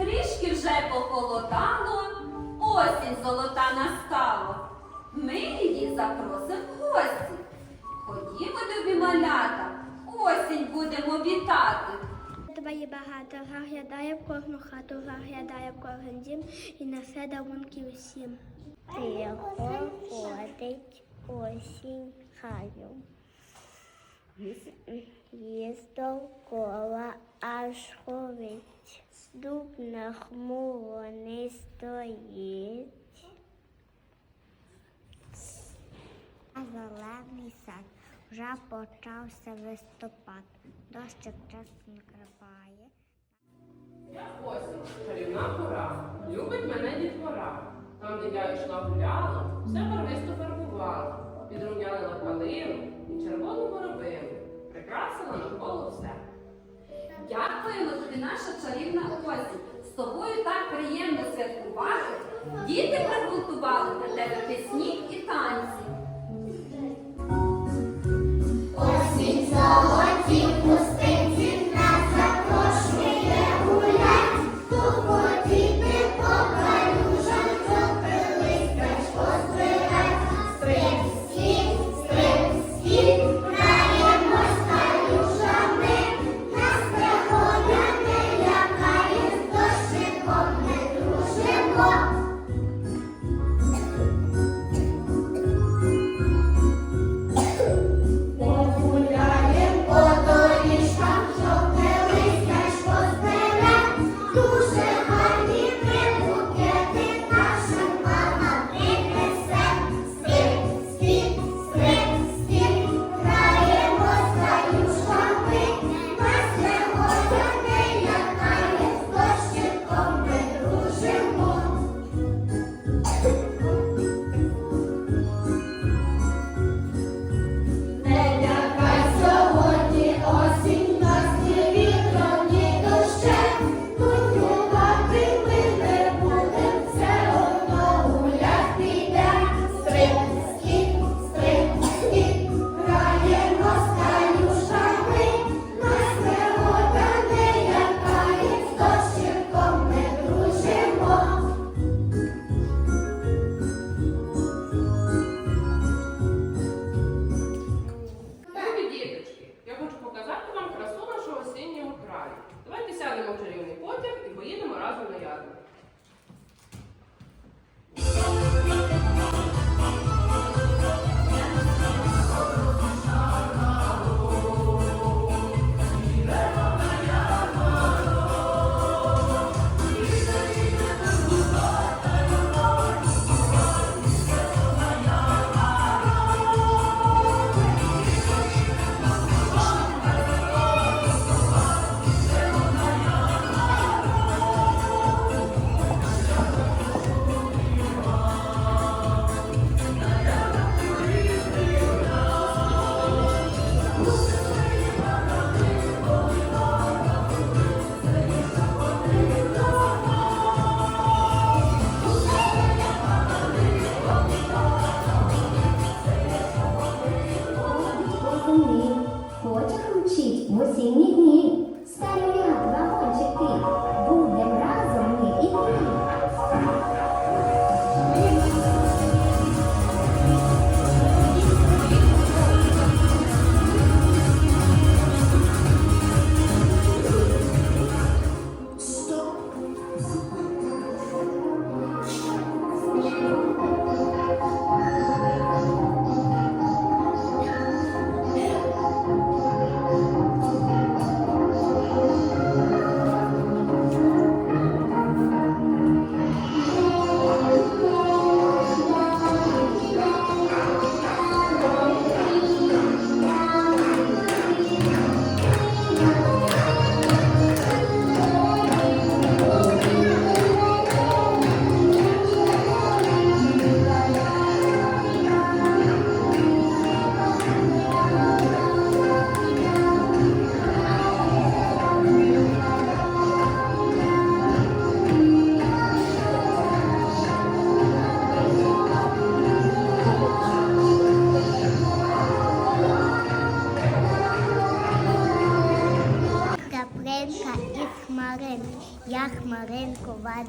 Трішки вже похолодало, осінь золота настала. Ми її запросимо в гості. Ходімо, любі малята, осінь будемо вітати. Дбає багато, заглядає в кожну хату, заглядає в кожен дім і несе дарунки усім. Тихо ходить осінь хаю. Їсть довкола аж горить. Дуб на хмуру не стоїть. А зелений сад вже почався листопад. Дощик часто крапає. Я осінь, чарівна пора, любить мене дітвора. Там, де я йшла гуляла, все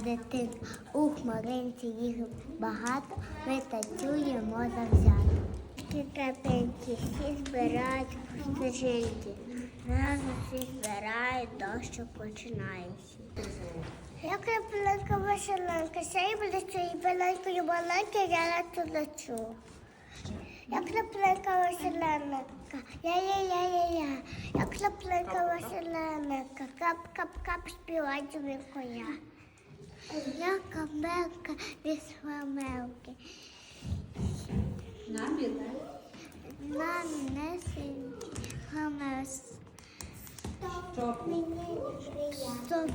дитина. У хмаринці їх багато, ми танцюємо завзято. Кітапеньки всі збирають стежинки. Разом всі збирають, дощ починається. Я крапленька веселенька, сяй блищу і беленькою маленькою я лечу лечу. Я крапленька веселенка, я-я-я-я-я. Я крапленька веселенка, кап-кап-кап співай дзвінко я. Я камелка від свамелки. Набір. На несеньки гамес. Щоб Стопу наста.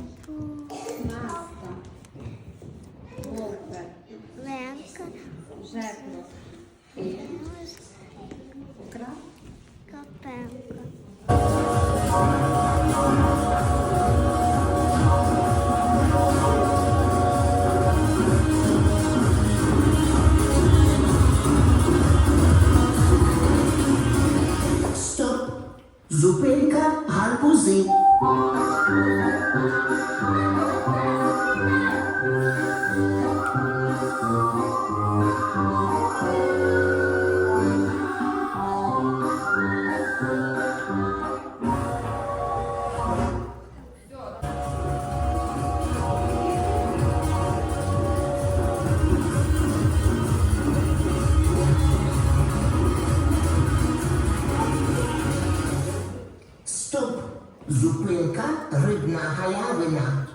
arbozinho. na haya wena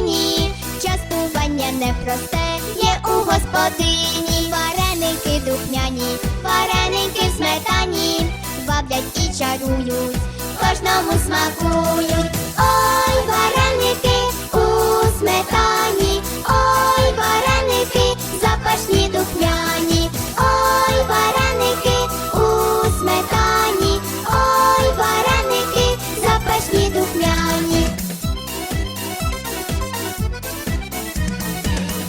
нині. Частування непросте є у господині. Вареники духняні, вареники в сметані, ваблять і чарують, кожному смакують. Ой, вареники у сметані,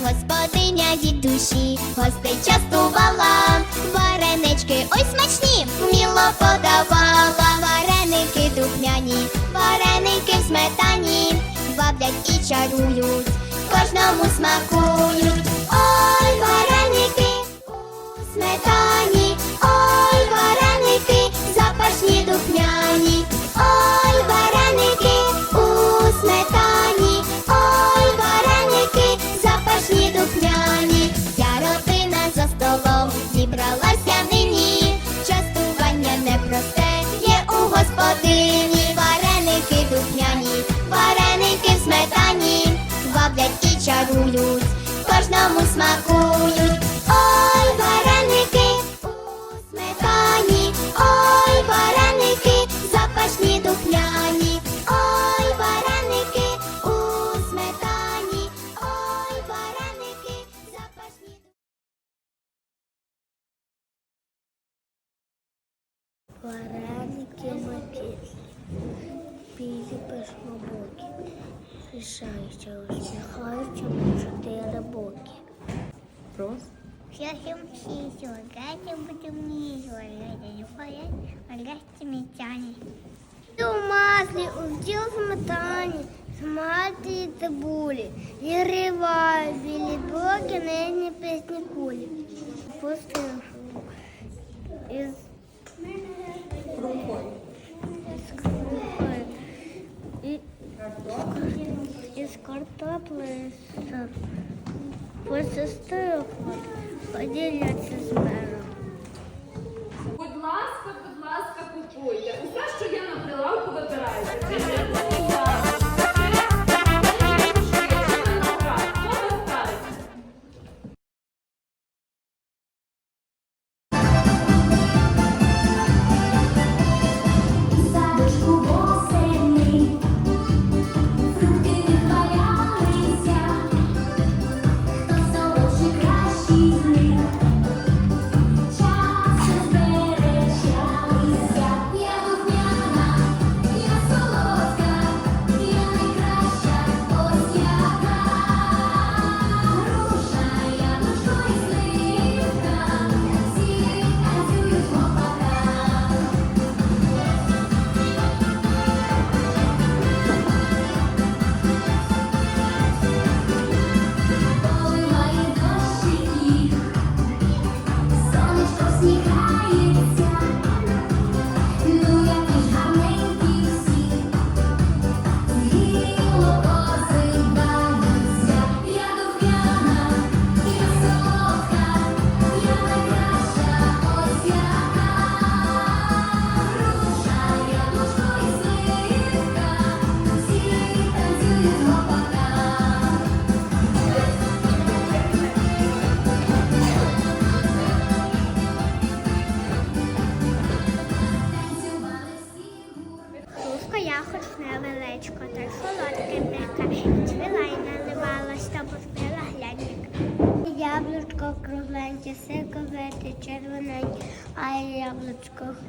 Господиня від душі. Гостей частувала, варенички ой смачні, вміло подавала, вареники духняні, вареники в сметані, баблять і чарують, кожному смакують. Ой, вареники у сметані, і чарують, кожному смакують. Ой, вареники у сметані, ой, вареники запашні духмяні, ой, вареники у сметані, ой, вареники запашні. Вареники мочі. Білі безглибокі, рішаються, усміхаються чотири боки. Просто. Всем сисю, гати будем низу, гати ходять, гати мітяні. У маслі, у вділ сметані, смалті і цибулі, і риваю білі блоки, нижні пісні кулі. Пустив із Рукою. із крупи, і із картопли з по сестру поділяться з мене. Будь ласка, будь ласка, купуйте. Усе, що я на прилавку, вибирайте.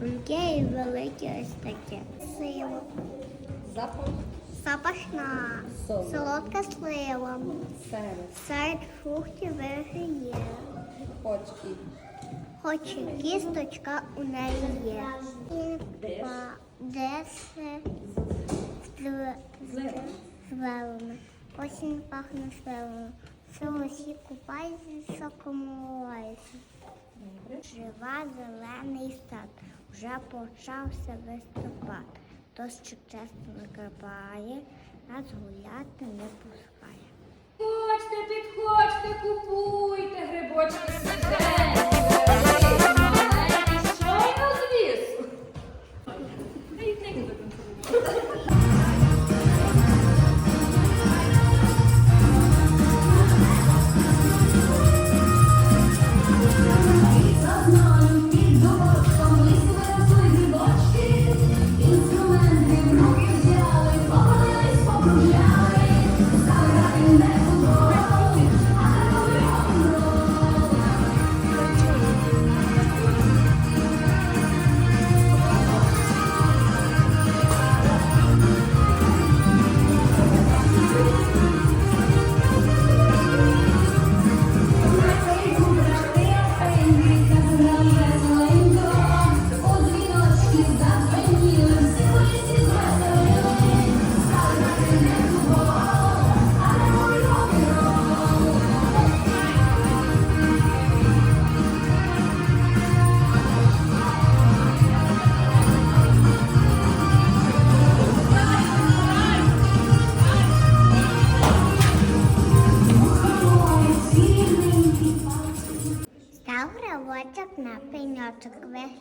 Яблучко і велике ось таке. Сиво. Запах. Запашна, Солодка. солодка слива. Серед. Серед фруктів виграє. Очки. Хоч і кісточка у неї є. Де? Деси звелими. Осінь пахне звелими. Все усі купаються, сокомолаються. Жива зелений сад, вже почався листопад. Дощик часто накрапає, нас гуляти не пускає. Хочте, підходьте, купуйте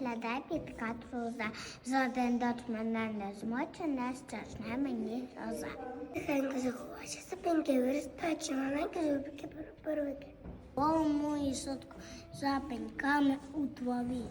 виглядає під катруза. Жоден дот мене не змоче, не страшне мені роза. Тихенько заховайся, сапеньки виростаючи, маленькі зубики перепируки. Бо мої сотку, за пеньками у твові.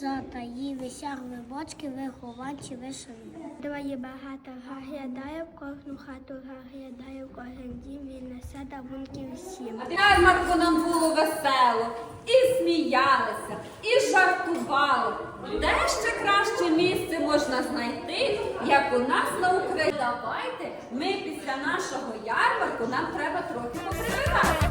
Золотаї, висягли бочки, вихованці, вишиві. Двоє багато заглядає в кожну хату, заглядає в кожен дім, він несе дарунки всім. Ярмарку нам було весело, і сміялися, і жартували. Де ще краще місце можна знайти, як у нас на Україні? Давайте ми після нашого ярмарку нам треба трохи поприбирати.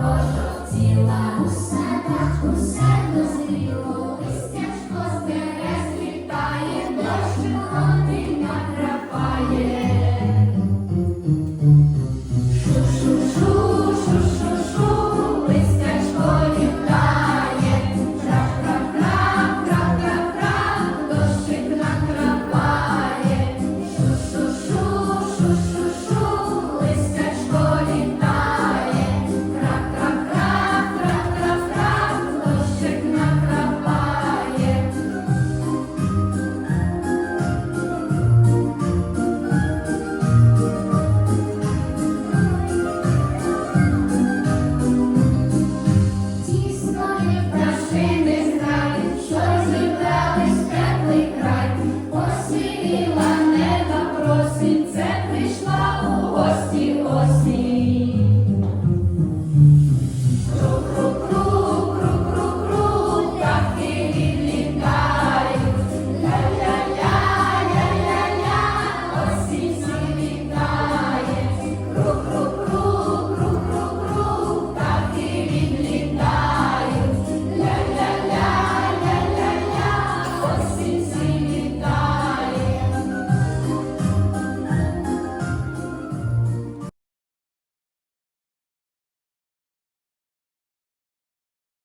Ціла усе